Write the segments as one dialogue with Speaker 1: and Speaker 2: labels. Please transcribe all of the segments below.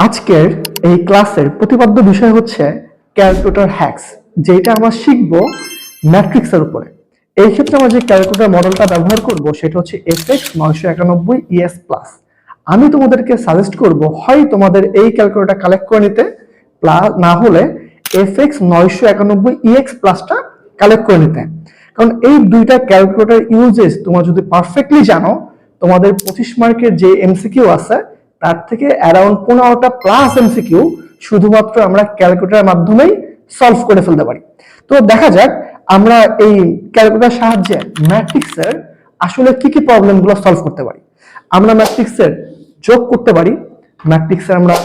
Speaker 1: আজকের এই ক্লাসের প্রতিপাদ্য বিষয় হচ্ছে ক্যালকুলেটর হ্যাক্স যেটা আমরা শিখব ম্যাট্রিক্সের উপরে। এই ক্ষেত্রে আমরা যে ক্যালকুলেটর মডেলটা ব্যবহার করব, সেটা হচ্ছে এফ এক্স নয়শো একানব্বই ইএস প্লাস আমি তোমাদেরকে সাজেস্ট করব, হয় তোমাদের এই ক্যালকুলেটর কালেক্ট করে নিতে প্লা- না হলে এফ এক্স নয়শো একানব্বই ইএক্স প্লাসটা কালেক্ট করে নিতে। কারণ এই দুইটা ক্যালকুলেটর ইউজেস তোমরা যদি পারফেক্টলি জানো, তোমাদের পঁচিশ মার্কের যে এমসিকিউ আছে তার থেকে অ্যারাউন্ড পনেরোটা প্লাস এমসিকিউ শুধুমাত্র আমরা ক্যালকুলেটরের মাধ্যমেই সলভ করে ফেলতে পারি। তো দেখা যাক আমরা এই ক্যালকুলেটার সাহায্যে ম্যাট্রিক্সের আসলে কি কি প্রবলেমগুলো সলভ করতে পারি। আমরা ম্যাট্রিক্সের যোগ করতে পারি ম্যাট্রিক্সের আমরা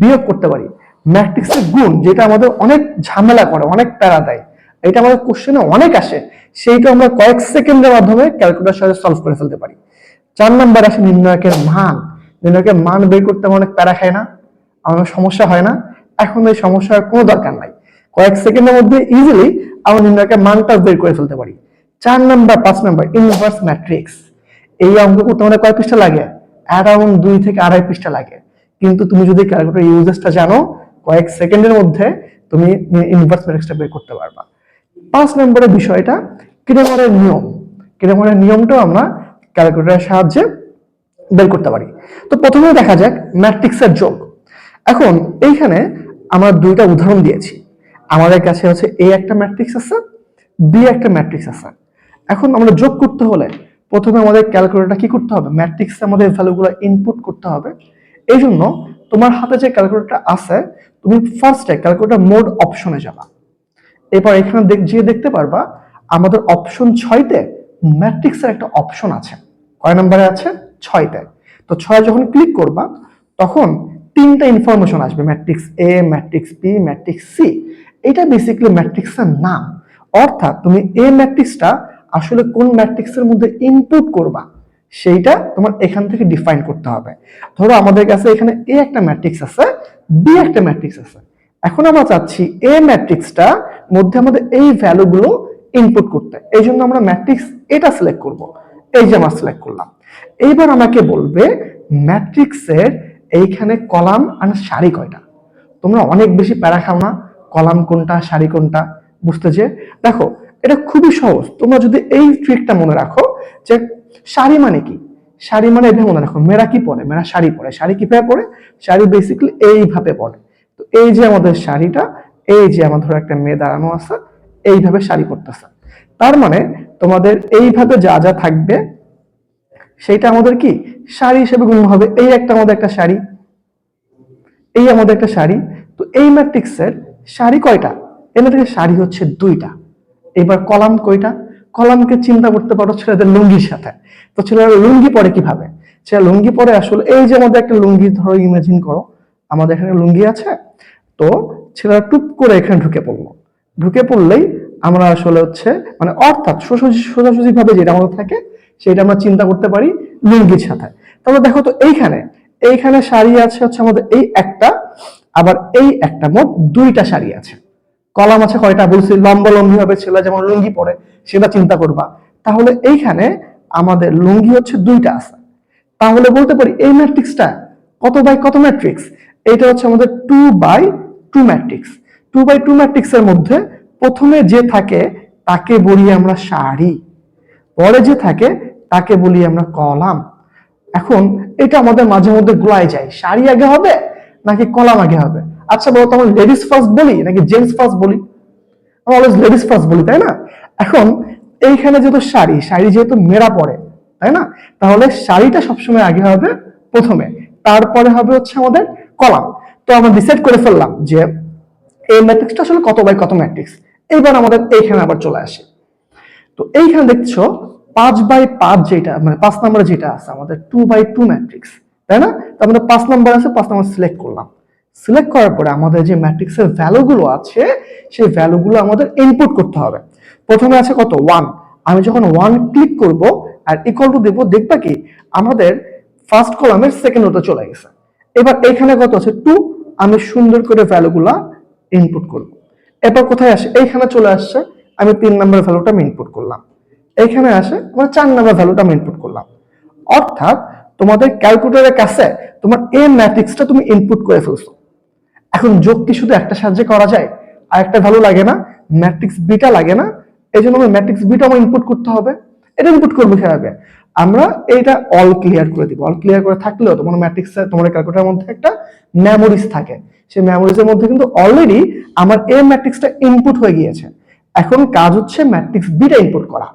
Speaker 1: বিয়োগ করতে পারি। ম্যাট্রিক্সের গুণ যেটা আমাদের অনেক ঝামেলা করে, অনেক প্যারা দেয়, এটা আমাদের কোশ্চেনে অনেক আসে, সেইটা আমরা কয়েক সেকেন্ডের মাধ্যমে ক্যালকুলেটর সাহায্যে সলভ করে ফেলতে পারি। চার নাম্বার আসে নির্ণায়কের মান। নির্ণায়কের মান বের করতে আমার অনেক প্যারা খায় না আমার সমস্যা হয় না। এখন এই সমস্যার কোনো দরকার নাই। কয়েক সেকেন্ডের মধ্যে ইজিলি আমরা নির্ণায়কের মানটা বের করে ফেলতে পারি। চার নাম্বার, পাঁচ নাম্বার ইনভার্স ম্যাট্রিক্স এই অঙ্ক করতে আমাদের কয় পৃষ্ঠা লাগে? অ্যারাউন্ড দুই থেকে আড়াই পৃষ্ঠা লাগে। কিন্তু তুমি যদি ক্যালকুলেটার ইউজেসটা জানো, কয়েক সেকেন্ডের মধ্যে তুমি ইনভার্স ম্যাট্রিক্সটা বের করতে পারবা। পাঁচ নম্বরের বিষয়টা ক্রেমারের নিয়ম। ক্রেমারের নিয়মটাও আমরা ক্যালকুলেটরের সাহায্যে বের করতে পারি। তো প্রথমে দেখা যাক ম্যাট্রিক্সের যোগ। এখন এইখানে আমরা দুইটা উদাহরণ দিয়েছি। আমাদের কাছে হচ্ছে এ একটা ম্যাট্রিক্স আছে, বি একটা ম্যাট্রিক্স আছে। এখন আমরা যোগ করতে হলে প্রথমে আমাদের ক্যালকুলেটরটা কি করতে হবে? ম্যাট্রিক্সে আমাদের ভ্যালুগুলো ইনপুট করতে হবে। এই জন্য তোমার হাতে যে ক্যালকুলেটরটা আছে, তুমি ফার্স্টে ক্যালকুলেটর মোড অপশনে যাবা। এরপর এখানে গিয়ে দেখতে পারবা, আমাদের অপশন ছয়তে ম্যাট্রিক্সের একটা অপশন আছে। কয় নম্বরে আছে? ছয়তে তো ছয় যখন ক্লিক করবা, তখন তিনটা ইনফরমেশন আসবে matrix A matrix B matrix C এটা বেসিক্যালি ম্যাট্রিক্সের নাম। অর্থাৎ তুমি এ ম্যাট্রিক্সটা আসলে কোন ম্যাট্রিক্সের মধ্যে ইনপুট করবা, সেইটা তোমার এখান থেকে ডিফাইন করতে হবে। ধরো আমাদের কাছে এখানে এ একটা ম্যাট্রিক্স আছে বি একটা ম্যাট্রিক্স আছে। এখন আমরা চাচ্ছি এ ম্যাট্রিক্সটা মধ্যে আমাদের এই ভ্যালুগুলো ইনপুট করতে। এই জন্য আমরা ম্যাট্রিক্স এটা সিলেক্ট করব। এই যে আমরা সিলেক্ট করলাম। এইবার আমাকে বলবে, ম্যাট্রিক্সের এইখানে কলাম আর সারি কয়টা? তোমরা অনেক বেশি প্যারা খাও না, কলাম কোনটা সারি কোনটা, বুঝতে যে? দেখো, এটা খুবই সহজ। তোমরা যদি এই ট্রিকটা মনে রাখো যে সারি মানে কি? শাড়ি মানে এভাবে মনে রাখো, মেয়েরা কি পরে? মেয়েরা শাড়ি পরে। শাড়ি কীভাবে পরে? শাড়ি বেসিক্যালি এইভাবে পরে। তো এই যে আমাদের শাড়িটা, এই যে আমার ধরো একটা মেয়ে দাঁড়ানো আছে, এইভাবে শাড়ি পরতেছে। তার মানে তোমাদের এইভাবে যা যা থাকবে সেইটা আমাদের কি? শাড়ি হিসেবে গণ্য হবে। এই একটা আমাদের একটা শাড়ি। এই আমাদের একটা শাড়ি। তো এই ম্যাট্রিক্সের শাড়ি কয়টা? এই ম্যাট্রিক্সের শাড়ি হচ্ছে দুইটা। এবার কলাম কয়টা? কলামকে চিন্তা করতে পারো ছেলেদের লুঙ্গির সাথে। তো ছেলেরা লুঙ্গি পরে কীভাবে? ছেলে লুঙ্গি পরে আসলে এই যে আমাদের একটা লুঙ্গি ধরো ইমাজিন করো। আমাদের এখানে লুঙ্গি আছে। তো ছেলেরা টুপ করে এখানে ঢুকে পড়ল। ঢুকে পড়লেই আমরা আসলে হচ্ছে মানে অর্থাৎ সোজাসুজি ভাবে যেটা আমাদের থাকে সেটা আমরা চিন্তা করতে পারি লুঙ্গির সাথে। তাহলে দেখো তো এইখানে এইখানে শাড়ি আছে হচ্ছে আমাদের এই একটা, আবার এই একটা মোট দুইটা শাড়ি আছে। কলাম আছে কয়টা? বলছি লম্বা লম্বি হবে ছেলে যেমন লুঙ্গি পরে, সেটা চিন্তা করবা। তাহলে এইখানে আমাদের লুঙ্গি হচ্ছে দুইটা আছে। তাহলে বলতে পারি এই ম্যাট্রিক্সটা কত বাই কত ম্যাট্রিক্স? এটা হচ্ছে আমাদের two by two matrix. Two by two ম্যাট্রিক্সের মধ্যে প্রথমে যে থাকে, তাকে বলি আমরা শাড়ি। পরে যে থাকে তাকে বলি আমরা কলাম। এখন এটা আমাদের মাঝে মধ্যে গোলায় যায়, শাড়ি আগে হবে নাকি কলাম আগে হবে? আচ্ছা বলো তো আমরা লেডিস ফার্স্ট বলি নাকি জেন্টস ফার্স্ট বলি? আমরা অলওয়েজ লেডিস ফার্স্ট বলি, তাই না? এখন এইখানে যেহেতু শাড়ি শাড়ি যেহেতু মেয়েরা পরে, তাই না? তাহলে শাড়িটা সবসময় আগে হবে প্রথমে, তারপরে হবে হচ্ছে আমাদের কলাম। তো আমরা ডিসাইড করে ফেললাম যে এই ম্যাট্রিক্সটা আসলে কত বাই কত ম্যাট্রিক্স এইবার আমাদের এইখানে আবার চলে আসে। তো এইখানে দেখছ পাঁচ বাই পাঁচ যেটা মানে পাঁচ নম্বরে যেটা আছে, আমাদের টু বাই টু ম্যাট্রিক্স তাই না? তো আমাদের পাঁচ নম্বর আছে, পাঁচ নম্বর সিলেক্ট করলাম। সিলেক্ট করার পরে আমাদের যে ম্যাট্রিক্সের ভ্যালুগুলো আছে, সেই ভ্যালুগুলো আমাদের ইনপুট করতে হবে। প্রথমে আছে কত? ওয়ান আমি যখন ওয়ান ক্লিক করব, আর ইকুয়াল টু দেবো, দেখবা কি? আমাদের ফার্স্ট কলামের সেকেন্ড রোতে চলে গেছে। এবার এখানে কত আছে? টু আমি সুন্দর করে ভ্যালুগুলা ইনপুট করব। এবার কোথায় আসে? এইখানে চলে আসছে। আমি তিন নম্বর ভ্যালুটা আমি ইনপুট করলাম। এইখানে আসে আমার চার নম্বর ভ্যালুটা আমি ইনপুট করলাম। অর্থাৎ তোমাদের ক্যালকুলেটরের কাছে তোমার এ ম্যাট্রিক্সটা তুমি ইনপুট করে ফেলছো। এখন যোগ কি শুধু একটা সাহায্যে করা যায়? আর একটা ভ্যালু লাগে না ম্যাট্রিক্স বিটা লাগে না এই জন্য আমার ম্যাট্রিক্স বিটা আমার ইনপুট করতে হবে। এটা ইনপুট করব কীভাবে? আমরা এটা অল ক্লিয়ার করে দিব। অল ক্লিয়ার করে থাকলেও তোমার ম্যাট্রিক্স তোমার ক্যালকুলেটারের মধ্যে একটা মেমোরিজ থাকে। সেই মেমোরিজের মধ্যে কিন্তু অলরেডি আমার এ ম্যাট্রিক্সটা ইনপুট হয়ে গিয়েছে। এখন কাজ হচ্ছে ম্যাট্রিক্স বিটা ইনপুট করা।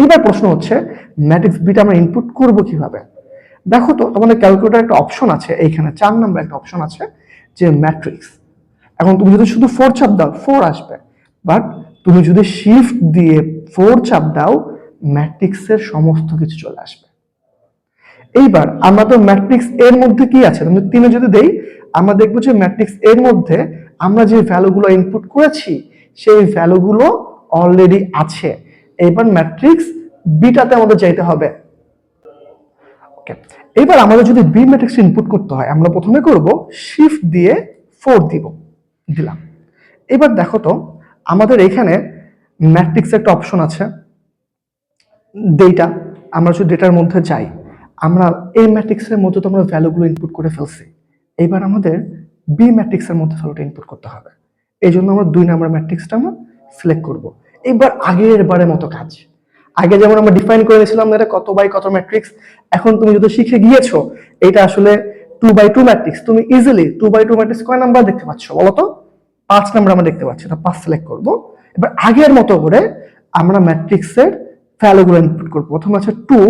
Speaker 1: এইবার প্রশ্ন হচ্ছে ম্যাট্রিক্স বিটা আমরা ইনপুট করব কীভাবে? দেখো তো তোমাদের ক্যালকুলেটার একটা অপশন আছে, এইখানে চার নাম্বার একটা অপশন আছে, যে ম্যাট্রিক্স এখন তুমি যদি শুধু ফোর চাপ দাও ফোর আসবে। বাট তুমি যদি শিফট দিয়ে ফোর চাপ দাও ম্যাট্রিক্সের সমস্ত কিছু চলে আসবে। এইবার আমরা তো ম্যাট্রিক্স এর মধ্যে কি আছে? তুমি তিনে যদি দেই, আমরা দেখব যে ম্যাট্রিক্স এর মধ্যে আমরা যে ভ্যালুগুলো ইনপুট করেছি, সেই ভ্যালুগুলো অলরেডি আছে। এবার ম্যাট্রিক্স বিটাতে আমাদের যাইতে হবে। এবার আমাদের যদি বি ম্যাট্রিক্স ইনপুট করতে হয়, আমরা প্রথমে করব শিফট দিয়ে ফোর দিব। দিলাম। এবার দেখো তো, আমাদের এখানে ম্যাট্রিক্স একটা অপশন আছে। ডেটা আমরা যদি ডেটার মধ্যে যাই, আমরা এই ম্যাট্রিক্সের মধ্যে তো আমরা ভ্যালুগুলো ইনপুট করে ফেলছি। এবার আমাদের বি ম্যাট্রিক্সের মধ্যে ভ্যালুটা ইনপুট করতে হবে। এই জন্য আমরা দুই নাম্বার ম্যাট্রিক্সটা আমরা সিলেক্ট করব। এবার আগের বারের মতো কাজ। আগে যেমন আমরা ডিফাইন করে নিয়েছিলাম এটা কত বাই কত ম্যাট্রিক্স এখন তুমি যদি শিখে গিয়েছো, এটা আসলে টু বাই টু ম্যাট্রিক্স তুমি easily two by two matrix কয় নাম্বার দেখতে পাচ্ছ বলো তো পাঁচ নাম্বার আমরা দেখতে পাচ্ছি, এটা পাঁচ সিলেক্ট করব। এবার আগের মতো করে আমরা ম্যাট্রিক্সের ভ্যালুগুলো ইনপুট করব। প্রথম আছে টু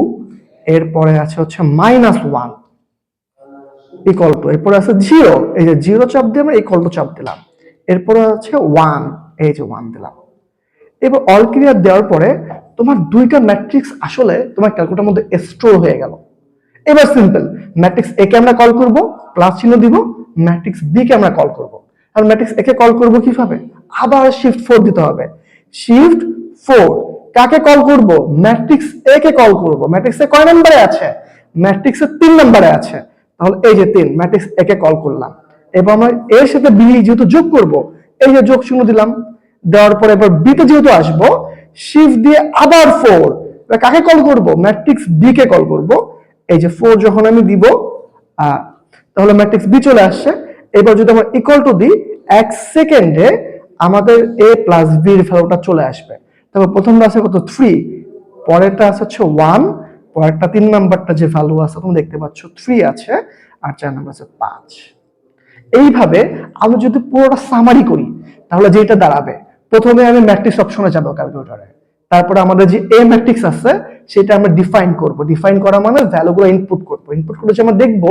Speaker 1: এরপরে আছে হচ্ছে মাইনাস ওয়ান ইকুয়াল টু এরপরে আছে জিরো এই যে জিরো চাপ দিয়ে আমরা ইকুয়াল টু চাপ দিলাম। এরপরে আছে ওয়ান এই যে ওয়ান দিলাম। এবার অল ক্লিয়ার দেওয়ার পরে তোমার দুইটা ম্যাট্রিক্স আসলে তোমার ক্যালকুলেটার মধ্যে স্টোর হয়ে গেল। এবার সিম্পল ম্যাট্রিক্স এ কে আমরা কল করব প্লাস চিহ্ন দিব ম্যাট্রিক্স বি কে আমরা কল করব। আর ম্যাট্রিক্স এ কে কল করব কীভাবে? আবার শিফট ফোর দিতে হবে। শিফট ফোর কাকে কল করব? ম্যাট্রিক্স এ কে কল করব। ম্যাট্রিক্স এ কয় নম্বরে আছে? ম্যাট্রিক্স এর তিন নম্বরে আছে। তাহলে এই যে তিন ম্যাট্রিক্স এ কে কল করলাম। এবার আমরা এর সাথে বি যেহেতু যোগ করব, এই যে যোগ চিহ্ন দিলাম দেওয়ার পরে এবার বিতে যেহেতু আসব শিফট দিয়ে আবার ফোর কাকে কল করব? ম্যাট্রিক্স বি কে কল করব। এই যে ফোর যখন আমি দিব তাহলে ম্যাট্রিক্স বি চলে আসছে। এবার যদি আমরা ইকুয়াল টু দিই, এক সেকেন্ডে আমাদের এ প্লাস বির ভ্যালুটা চলে আসবে। তারপর প্রথমটা আছে কত? থ্রি পরেরটা আছে হচ্ছে ওয়ান পরেরটা তিন নাম্বারটা যে ভ্যালু আছে তুমি দেখতে পাচ্ছ থ্রি আছে আর চার নাম্বার আছে পাঁচ। এইভাবে আমি যদি পুরোটা সামারি করি, তাহলে যেটা দাঁড়াবে প্রথমে আমি ম্যাট্রিক্স অপশনে যাব ক্যালকুলেটরে তারপরে আমাদের যে এ ম্যাট্রিক্স আছে, সেটা আমরা ডিফাইন করব। ডিফাইন করা মানে ভ্যালুগুলো ইনপুট করব। ইনপুট করে আমরা দেখব,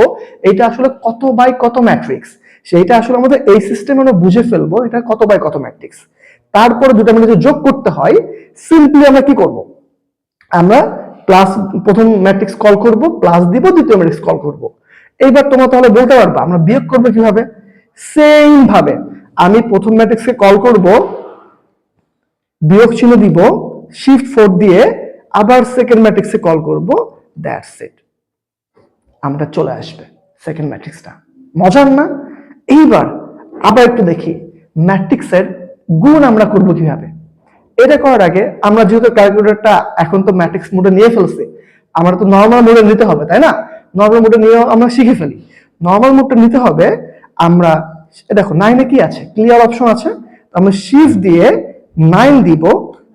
Speaker 1: এটা আসলে কত বাই কত ম্যাট্রিক্স সেইটা আসলে আমাদের এই সিস্টেমে আমরা বুঝে ফেলব, এটা কত বাই কত ম্যাট্রিক্স তারপরে দুটো মিলে যে যোগ করতে হয় সিম্পলি আমরা কি করব? আমরা প্লাস প্রথম ম্যাট্রিক্স কল করব প্লাস দিব, দ্বিতীয় ম্যাট্রিক্স কল করব। এইবার তোমরা তাহলে বলতে পারবা, আমরা বিয়োগ করব কীভাবে? সেম ভাবে। আমি প্রথম ম্যাট্রিক্সকে কল করব বিয়োগ চিহ্ন দিব শিফট ফোর দিয়ে আবার সেকেন্ড ম্যাট্রিক্সে কল করব দ্যাটস ইট আমরা চলে আসবে সেকেন্ড ম্যাট্রিক্সটা মজার না? এইবার আবার একটু দেখি ম্যাট্রিক্সের গুণ আমরা করব কীভাবে? এটা করার আগে আমরা যেহেতু ক্যালকুলেটরটা এখন তো ম্যাট্রিক্স মোডে নিয়ে ফেলছি, আমরা তো নর্মাল মোডে নিতে হবে, তাই না? নর্মাল মোডে নিয়ে আমরা শিখে ফেলি। নর্মাল মোডটা নিতে হবে, আমরা দেখো নাইনে কি আছে? ক্লিয়ার অপশন আছে আমরা শিফট দিয়ে নাইন দিব,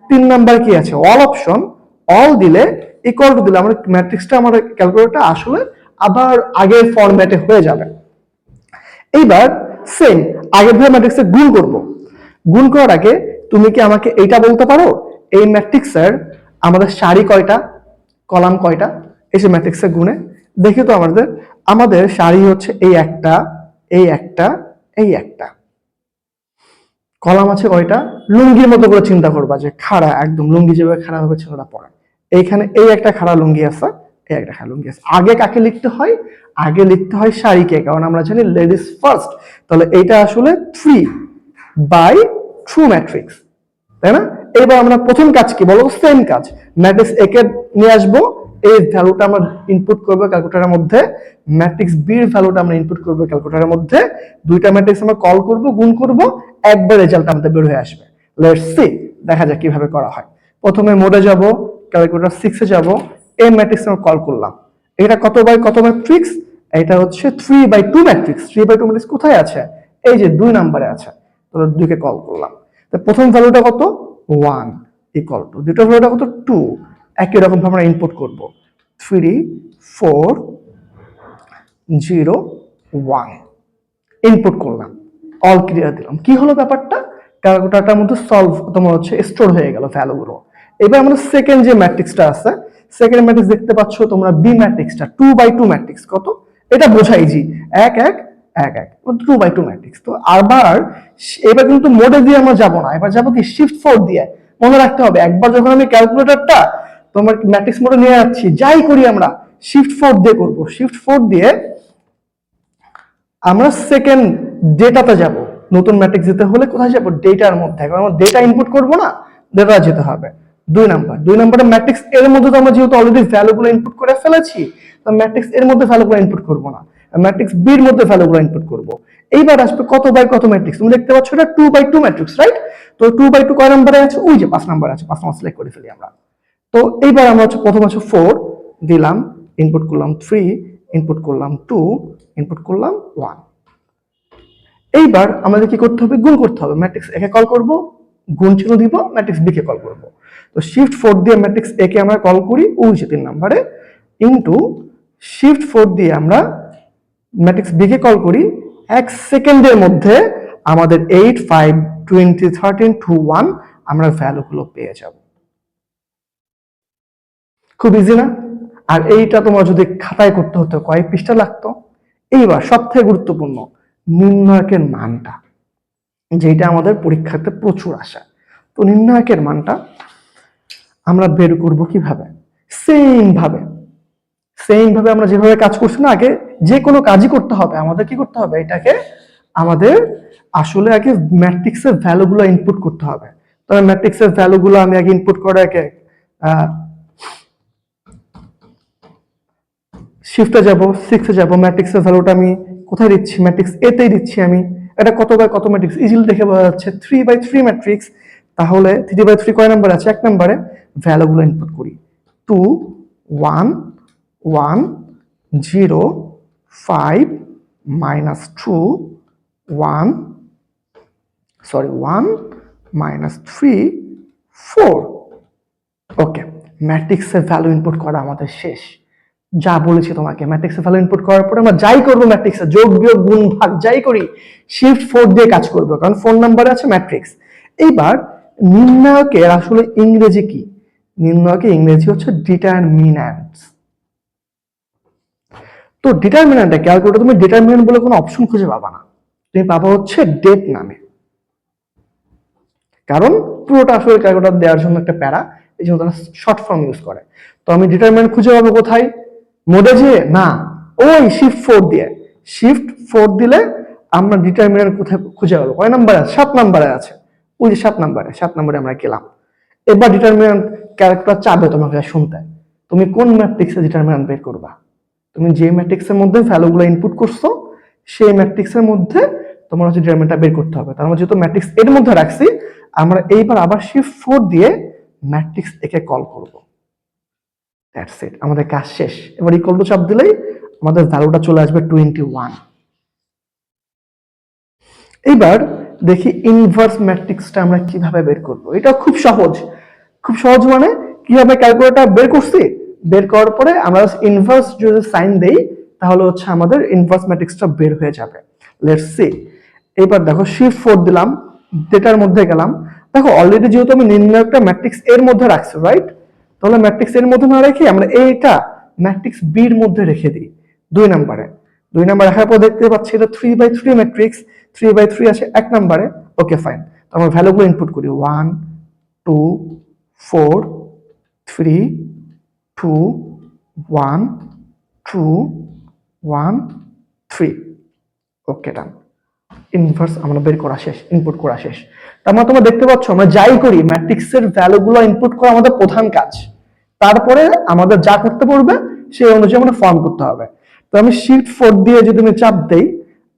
Speaker 1: তিন নাম্বার কি আছে? অল অপশন অল দিলে ইকুয়াল টু দিলে আমরা ম্যাট্রিক্সটা আমার ক্যালকুলেটরটা আসলে আবার আগের ফরম্যাটে হয়ে যাবে। এইবার সেম আগের ভাবে ম্যাট্রিক্সে গুণ করব। গুণ করার আগে তুমি কি আমাকে এইটা বলতে পারো? এই ম্যাট্রিক্সের আমাদের সারি কয়টা, কলাম কয়টা? যে ম্যাট্রিক্সের গুণে। দেখি তো আমাদের আমাদের সারি হচ্ছে এই একটা এই একটা এই একটা। কলাম আছে কয়টা? লুঙ্গির মতো করে চিন্তা করবা যে খাড়া, একদম লুঙ্গি যেভাবে খাড়া হবে ছেলেরা পরে। এইখানে এই একটা খাড়া লুঙ্গি আছে, এই একটা খাড়া লুঙ্গি আছে। আগে কাকে লিখতে হয়? আগে লিখতে হয় শাড়িকে, কারণ আমরা জানি লেডিস ফার্স্ট তাহলে এইটা আসলে থ্রি বাই ট্রু ম্যাট্রিক্স তাই না? এবার আমরা প্রথম কাজ কি বলো? সেম কাজ। ম্যাট্রিক্স একে নিয়ে আসব, এই ভ্যালুটা আমরা ইনপুট করব ক্যালকুলেটারের মধ্যে। ম্যাট্রিক্স বির ভ্যালুটা আমরা ইনপুট করব ক্যালকুলেটারের মধ্যে। দুইটা ম্যাট্রিক্স আমরা কল করব, গুণ করব। একবার রেজাল্ট আমাদের বের হয়ে আসবে। লেটস সি দেখা যাক কীভাবে করা হয়। প্রথমে মোডে যাব ক্যালকুলেটর সিক্সে যাব, এই ম্যাট্রিক্স আমরা কল করলাম। এটা কত বাই কত ম্যাট্রিক্স এটা হচ্ছে three by two matrix three by two matrix কোথায় আছে? এই যে দুই নাম্বারে আছে। তাহলে দুইকে কল করলাম। তো প্রথম ভ্যালুটা কত? ওয়ান ইকুয়াল টু দ্বিতীয় ভ্যালুটা কত? টু একই রকম ভাবে আমরা ইনপুট করব। Three four zero one input করলাম। অল ক্লিয়ার দিলাম। কি হলো ব্যাপারটা? ক্যালকুলেটারটার মধ্যে সলভ তোমার হচ্ছে স্টোর হয়ে গেল ভ্যালুগুলো এবার আমাদের সেকেন্ড যে ম্যাট্রিক্সটা আছে সেকেন্ড ম্যাট্রিক্স দেখতে পাচ্ছ তোমরা বি ম্যাট্রিক্সটা টু বাই টু ম্যাট্রিক্স কত? এটা বোঝাই জি এক এক এক এক টু বাই টু ম্যাট্রিক্স তো আবার এবার কিন্তু মোডে দিয়ে আমরা যাব না। এবার যাব কি শিফট ফোর দিয়ে। মনে রাখতে হবে, একবার যখন আমি ক্যালকুলেটরটা তোমার ম্যাট্রিক্স মোডে নিয়ে যাচ্ছি যাই করি আমরা শিফট ফোর দিয়ে করব। শিফট ফোর দিয়ে আমরা সেকেন্ড ডেটাতে যাব। নতুন ম্যাট্রিক্স যেতে হলে কোথায় যাব? ডেটার মধ্যে। কারণ আমরা ডেটা ইনপুট করব না ডেটা যেতে হবে। দুই নাম্বার দুই নাম্বারে ম্যাট্রিক্স এর মধ্যে তো আমরা যেহেতু অলরেডি ভ্যালুগুলো ইনপুট করে ফেলেছি, তো ম্যাট্রিক্স এর মধ্যে ভ্যালুগুলো ইনপুট করব না। ম্যাট্রিক্স বির মধ্যে ভ্যালুগুলো ইনপুট করব। এইবার আসবে কত বাই কত ম্যাট্রিক্স তুমি দেখতে পাচ্ছ এটা two by two matrix right তো টু বাই টু কয় নাম্বারে আছে? ওই যে পাঁচ নাম্বার আছে। পাঁচ নাম্বার সিলেক্ট করে ফেলি আমরা। তো এইবার আমরা হচ্ছে প্রথম আছে ফোর দিলাম ইনপুট করলাম থ্রি ইনপুট করলাম টু ইনপুট করলাম ওয়ান এইবার আমাদের কি করতে হবে? গুণ করতে হবে। ম্যাট্রিক্স একে কল করব, গুণ চিহ্ন দিব ম্যাট্রিক্স বি কে কল করব। তো শিফট ফোর দিয়ে ম্যাট্রিক্স এ কে আমরা কল করি যে তিন নম্বরে ইনটু শিফট ফোর দিয়ে আমরা ম্যাট্রিক্স বি কে কল করি, এক সেকেন্ডের মধ্যে আমাদের eight five twenty thirteen two one আমরা ভ্যালুগুলো পেয়ে যাব। খুব ইজি না? আর এইটা তোমার যদি খাতায় করতে হতো, কয়েক পৃষ্ঠা লাগতো। এইবার সব থেকে গুরুত্বপূর্ণ, নির্ণায়কের মানটা যেটা আমাদের পরীক্ষাতে প্রচুর আসা। তো নির্ণায়কের মানটা আমরা বের করব কীভাবে? সেম ভাবে। সেম ভাবে আমরা যেভাবে কাজ করছি না, আগে যে কোনো কাজই করতে হবে। আমাদের কি করতে হবে? এটাকে আমাদের আসলে আগে ম্যাট্রিক্সের ভ্যালুগুলো ইনপুট করতে হবে। তবে ম্যাট্রিক্সের ভ্যালুগুলো আমি আগে ইনপুট করে একে শিফটে যাব সিক্সে যাব ম্যাট্রিক্সের ভ্যালুটা আমি কোথায় দিচ্ছি? ম্যাট্রিক্স এতেই দিচ্ছি আমি। এটা কত বাই কত ম্যাট্রিক্স ইজিলি দেখে বোঝা যাচ্ছে থ্রি বাই থ্রি ম্যাট্রিক্স তাহলে থ্রি বাই থ্রি কয় নাম্বার আছে? এক নাম্বারে ভ্যালুগুলো ইনপুট করি। Two one one zero five minus two one sorry one minus three four okay ম্যাট্রিক্সের ভ্যালু ইনপুট করা আমাদের শেষ। যা বলেছি তোমাকে ম্যাট্রিক্সের ভ্যালু ইনপুট করার পরে আমরা যাই করব ম্যাট্রিক্সে যোগ, বিয়োগ, গুণ, ভাগ, যাই করি শিফট ফোর দিয়ে কাজ করব, কারণ ফোন নাম্বারে আছে ম্যাট্রিক্স এইবার নির্ণায়কের আসলে ইংরেজি কি? নির্ণায়কের ইংরেজি হচ্ছে ডিটারমিন্যান্টস তো ডিটারমিন্যান্টে ক্যালকুলেটর তুমি ডিটারমিন্যান্ট বলে কোনো অপশন খুঁজে পাবা না। তুমি পাবা হচ্ছে ডেট নামে। কারণ পুরোটা আসলে ক্যালকুলেটর দেওয়ার জন্য একটা প্যারা, এই জন্য তারা শর্ট ফর্ম ইউজ করে। তো আমি ডিটারমিন্যান্ট খুঁজে পাবো কোথায়? মোডে যে না, ওই শিফট ফোর দিয়ে। শিফট ফোর দিলে আমরা ডিটারমিনার কোথায় খুঁজে পাবো? কয় নাম্বার আছে? সাত নাম্বারে আছে। ওই যে সাত নাম্বারে সাত নাম্বারে আমরা গেলাম। এবার ডিটারমিনান্ট ক্যারেক্টার চাবে তোমাকে শুনতে। তুমি কোন ম্যাট্রিক্সে ডিটারমিনান্ট বের করবা? তুমি যে ম্যাট্রিক্সের মধ্যে ভ্যালুগুলো ইনপুট করছ, সেই ম্যাট্রিক্সের মধ্যে তোমার হচ্ছে ডিটারমিনান্টটা বের করতে হবে। তার মানে যেহেতু ম্যাট্রিক্স এর মধ্যে রাখছি, আমরা এইবার আবার শিফট ফোর দিয়ে ম্যাট্রিক্স একে কল করব। দ্যাটস ইট আমাদের কাজ শেষ। এবার ইকুয়াল টু চাপ দিলেই আমাদের ভ্যালুটা চলে আসবে টোয়েন্টি ওয়ান এইবার দেখি ইনভার্স ম্যাট্রিক্সটা আমরা কীভাবে বের করব। এটা খুব সহজ। খুব সহজ মানে কীভাবে ক্যালকুলেটর বের করছি? বের করার পরে আমরা ইনভার্স যদি সাইন দেই, তাহলে হচ্ছে আমাদের ইনভার্স ম্যাট্রিক্সটা বের হয়ে যাবে। লেটস সি এবার দেখো শিফট ফোর দিলাম ডেটার মধ্যে গেলাম। দেখো অলরেডি যেহেতু আমি নির্ণায়কটা ম্যাট্রিক্স এর মধ্যে রাখছি রাইট তাহলে ম্যাট্রিক্স এর মধ্যে না রেখে, আমরা এইটা ম্যাট্রিক্স বির মধ্যে রেখে দিই, দুই নাম্বারে। দুই নাম্বার রাখার পর দেখতে পাচ্ছি এটা three by three matrix three by three আছে এক নাম্বারে ওকে ফাইন তো আমরা ভ্যালুগুলো ইনপুট করি one two four three two one two one three okay done inverse আমরা বের করা শেষ ইনপুট করা শেষ। তার মানে তোমরা দেখতে পাচ্ছ, আমরা যাই করি ম্যাট্রিক্সের ভ্যালুগুলো ইনপুট করা আমাদের প্রধান কাজ। তারপরে আমাদের যা করতে পড়বে সেই অনুযায়ী আমরা ফর্ম করতে হবে। তো আমি শিফট ফোর দিয়ে যদি আমি চাপ দেই,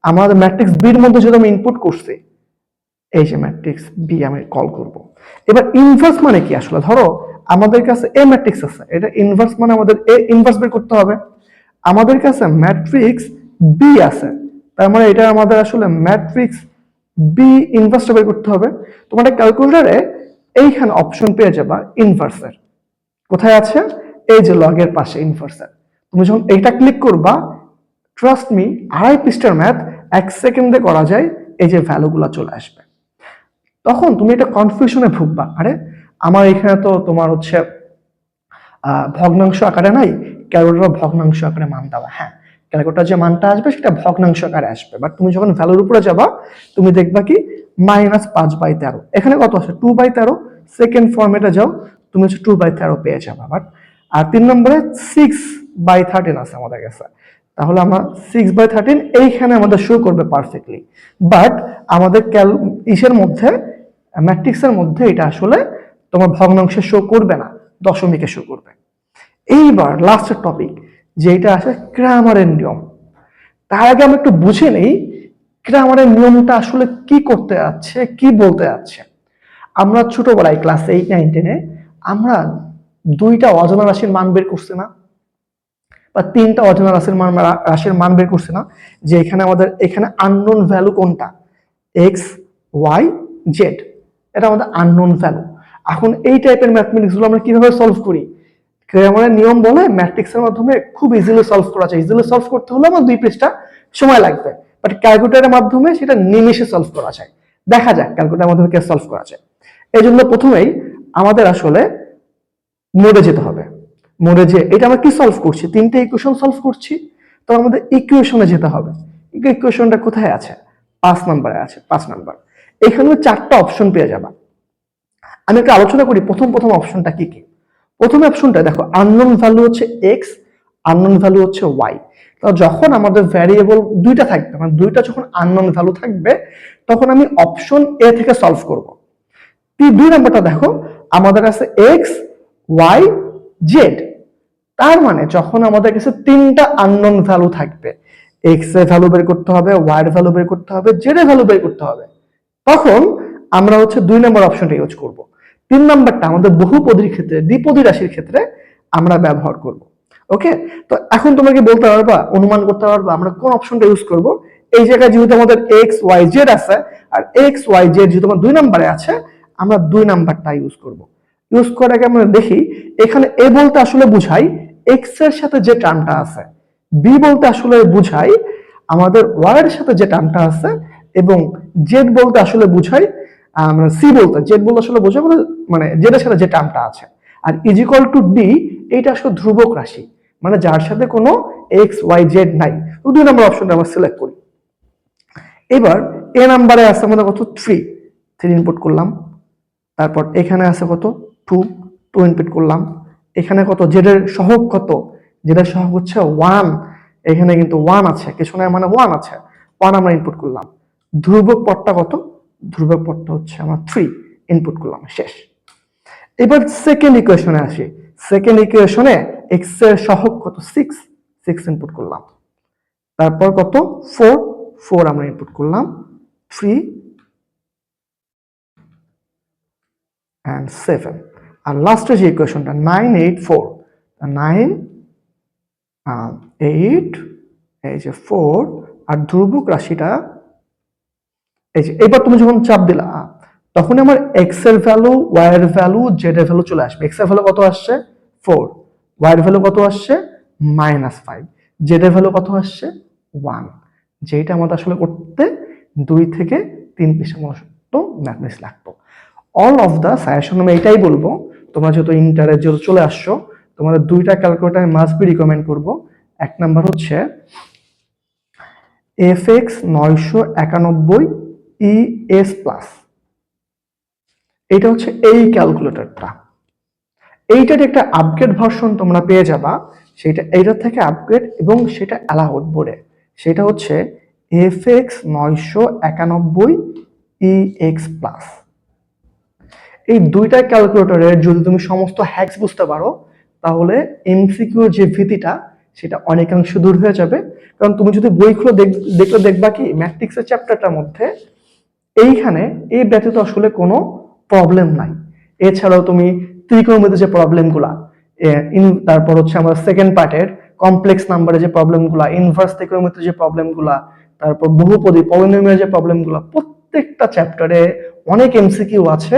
Speaker 1: আমাদের ম্যাট্রিক্স বির মধ্যে যদি আমি ইনপুট করছি, এই যে ম্যাট্রিক্স বি আমি কল করব। এবার ইনভার্স মানে কি আসলে? ধরো, আমাদের কাছে এ ম্যাট্রিক্স আছে। এটা ইনভার্স মানে আমাদের এ ইনভার্স বের করতে হবে। আমাদের কাছে ম্যাট্রিক্স বি আছে। তার মানে এটা আমাদের আসলে ম্যাট্রিক্স বি ইনভার্সটা বের করতে হবে। তোমার ক্যালকুলেটারে এইখানে অপশন পেয়ে যাবা ইনভার্সের কোথায় আছে? এই যে লগের পাশে ইনভার্সের তুমি যখন এইটা ক্লিক করবা ট্রাস্ট মি আড়াই পৃষ্ঠার ম্যাথ এক সেকেন্ডে করা যায়, এই যে ভ্যালুগুলো চলে আসবে। তখন তুমি এটা কনফিউশনে ভুগবা। আরে, আমার এখানে তো তোমার হচ্ছে ভগ্নাংশ আকারে নাই ক্যালকুলেটর ভগ্নাংশ আকারে মান দেওয়া। হ্যাঁ ক্যালকুলেটর যে মানটা আসবে, সেটা ভগ্নাংশ আকারে আসবে। বাট তুমি যখন ভ্যালুর উপরে যাবা, তুমি দেখবা কি মাইনাস পাঁচ বাই তেরো। এখানে কত আছে? টু বাই তেরো। সেকেন্ড ফর্মেটে যাও। তুমি হচ্ছে টু বাই তেরো পেয়ে যাবা বাট আর তিন নম্বরে সিক্স বাই থার্টিন আছে আমাদের কাছে। তাহলে আমরা সিক্স বাই থার্টিন এইখানে আমাদের শো করবে পারফেক্টলি বাট আমাদের ক্যাল ইসের মধ্যে ম্যাট্রিক্সের মধ্যে এটা আসলে তোমার ভগ্নাংশে শো করবে না, দশমিকে শো করবে। এইবার লাস্টের টপিক যেটা আছে ক্রামারের নিয়ম। তার আগে আমরা একটু বুঝে নেই ক্রামারের নিয়মটা আসলে কি করতে যাচ্ছে, কি বলতে যাচ্ছে। আমরা ছোটবেলায় ক্লাস এইট নাইন টেনে আমরা দুইটা অজানা রাশির মান বের করছি না, বা তিনটা অজানা রাশির মান রাশির মান বের করছি না, যে এখানে আমাদের, এখানে আননোন ভ্যালু কোনটা? এক্স ওয়াই জেড এটা আমাদের আননোন ভ্যালু এখন এই টাইপের ম্যাথমেটিক্সগুলো আমরা কীভাবে সলভ করি? ক্রেমারের নিয়ম বলে ম্যাট্রিক্সের মাধ্যমে খুব ইজিলি সলভ করা যায়। ইজিলি সলভ করতে হলে আমার দুই পৃষ্ঠা সময় লাগবে। বাট ক্যালকুলেটারের মাধ্যমে সেটা নিমেষে সলভ করা যায়। দেখা যাক ক্যালকুলেটারের মাধ্যমে কে সলভ করা যায়। এই জন্য প্রথমেই আমাদের আসলে মোডে যেতে হবে। মোডে যে, এটা আমরা কি সলভ করছি? তিনটে ইকুয়েশন সলভ করছি, তো আমাদের ইকুয়েশনে যেতে হবে। ইকুয়েশনটা কোথায় আছে? পাঁচ নম্বরে আছে, পাঁচ নাম্বার এখানে চারটা অপশন পেয়ে যাবা। আমি একটা আলোচনা করি, প্রথম প্রথম অপশনটা কি কি? প্রথম অপশনটা দেখো আননোন ভ্যালু হচ্ছে এক্স আননোন ভ্যালু হচ্ছে ওয়াই তো যখন আমাদের ভ্যারিয়েবল দুইটা থাকবে মানে দুইটা যখন আননোন ভ্যালু থাকবে, তখন আমি অপশন এ থেকে সলভ করব। দুই নাম্বারটা দেখো আমাদের কাছে এক্স ওয়াই জেড তার মানে যখন আমাদের কাছে তিনটা আননোন ভ্যালু থাকবে এক্সের ভ্যালু বের করতে হবে ওয়াই এর ভ্যালু বের করতে হবে জেড এর ভ্যালু বের করতে হবে, তখন আমরা হচ্ছে দুই নম্বর অপশনটা ইউজ করব। তিন নাম্বারটা আমাদের বহুপদীর ক্ষেত্রে দ্বিপদী রাশির ক্ষেত্রে আমরা ব্যবহার করব। ওকে তো এখন তোমাকে বলতে পারবা, অনুমান করতে পারবা, আমরা কোন অপশনটা ইউজ করব? এই জায়গায় যেহেতু আমাদের এক্স ওয়াই জেড আছে, আর এক্স ওয়াই জেড যেহেতু আমার দুই নাম্বারে আছে আমরা দুই নাম্বারটা ইউজ করব। ইউজ করার আগে আমরা দেখি, এখানে এ বলতে আসলে বুঝাই এক্সের সাথে যে টার্মটা আছে বি বলতে আসলে বুঝাই আমাদের ওয়াই এর সাথে যে টার্মটা আছে এবং জেড বলতে আসলে বুঝাই, আমরা সি বলতে জেড বলতে আসলে বোঝাই মানে মানে জেড এর সাথে যে টার্মটা আছে। আর ইজিকল টু ডি এইটা আসলে ধ্রুবক রাশি মানে যার সাথে কোনো এক্স ওয়াই জেড নাই। দুই নম্বর অপশনটা আমরা সিলেক্ট করি। এবার এ নাম্বারে আছে আমাদের কত? থ্রি থ্রি ইনপুট করলাম। তারপর এখানে আছে কত? টু টু ইনপুট করলাম। এখানে কত? জেডের সহগ কত? জেডের সহগ হচ্ছে ওয়ান এখানে কিন্তু ওয়ান আছে। কিছু নয় মানে ওয়ান আছে। ওয়ান আমরা ইনপুট করলাম। ধ্রুবক পদটা কত? ধ্রুবক পদটা হচ্ছে আমার থ্রি ইনপুট করলাম। শেষ। এবার সেকেন্ড ইকুয়েশনে আসি। সেকেন্ড ইকুয়েশনে এক্সের সহগ কত? সিক্স সিক্স ইনপুট করলাম। তারপর কত? ফোর ফোর আমরা ইনপুট করলাম। থ্রি অ্যান্ড সেভেন আর লাস্টের যে ইকুয়েশনটা nine eight four nine eight এই যে ফোর আর ধ্রুবক রাশিটা, এই যে, এবার তুমি যখন চাপ দিলা তখন আমার এক্সের ভ্যালু ওয়াই এর ভ্যালু জেড এর ভ্যালু চলে আসবে। এক্সের ভ্যালু কত আসছে? ফোর ওয়াই এর ভ্যালু কত আসছে? মাইনাস ফাইভ জেড এর ভ্যালু কত আসছে? ওয়ান যেটা আমাদের আসলে করতে দুই থেকে তিন পৃষ্ঠা মতো ম্যাথমেটিক্স লাগতো। অল অফ দ্য সাজেশন আমি এটাই বলব। তোমরা যেহেতু ইন্টারে যেহেতু চলে আসছো, তোমাদের দুইটা ক্যালকুলেটার মাস্ট বি রিকমেন্ড করব। এক নাম্বার হচ্ছে এফ এক্স নয়শো একানব্বই ই এস প্লাস এটা হচ্ছে এই ক্যালকুলেটরটা এইটার একটা আপগ্রেড ভার্সন তোমরা পেয়ে যাবা। সেটা, এইটার থেকে আপগ্রেড এবং সেটা অ্যালাউড বোর্ডে সেটা হচ্ছে এফ এক্স নয়শো একানব্বই ই এক্স প্লাস এই দুইটা ক্যালকুলেটরের যদি তুমি সমস্ত হ্যাক্স বুঝতে পারো, তাহলে এমসিকিউর যে ভীতিটা, সেটা অনেকাংশ দূর হয়ে যাবে। কারণ তুমি যদি বই খুলে দেখ- দেখলে দেখবা কি ম্যাট্রিক্সের চ্যাপ্টারটার মধ্যে এইখানে এই ব্যতীত আসলে কোনো প্রবলেম নাই। এছাড়াও তুমি ত্রিকোণমিতির যে প্রবলেমগুলা তারপর হচ্ছে আমার সেকেন্ড পার্টের কমপ্লেক্স নাম্বারের যে প্রবলেমগুলা ইনভার্স ত্রিকোণমিতির যে প্রবলেমগুলা তারপর বহুপদী পলিনোমিয়াল যে প্রবলেমগুলো প্রত্যেকটা চ্যাপ্টারে অনেক এমসিকিউ আছে।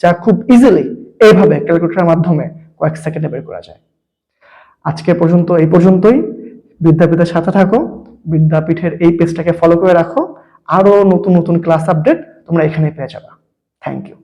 Speaker 1: যা খুব ইজিলি এইভাবে ক্যালকুলেটরের মাধ্যমে কয়েক সেকেন্ডে বের করা যায়। আজকে পর্যন্ত, এই পর্যন্তই। বিদ্যাপীঠের সাথে থাকো, বিদ্যাপীঠের এই পেজটাকে ফলো করে রাখো। আরও নতুন নতুন ক্লাস আপডেট তোমরা এখানে পেয়ে যাবে। Thank you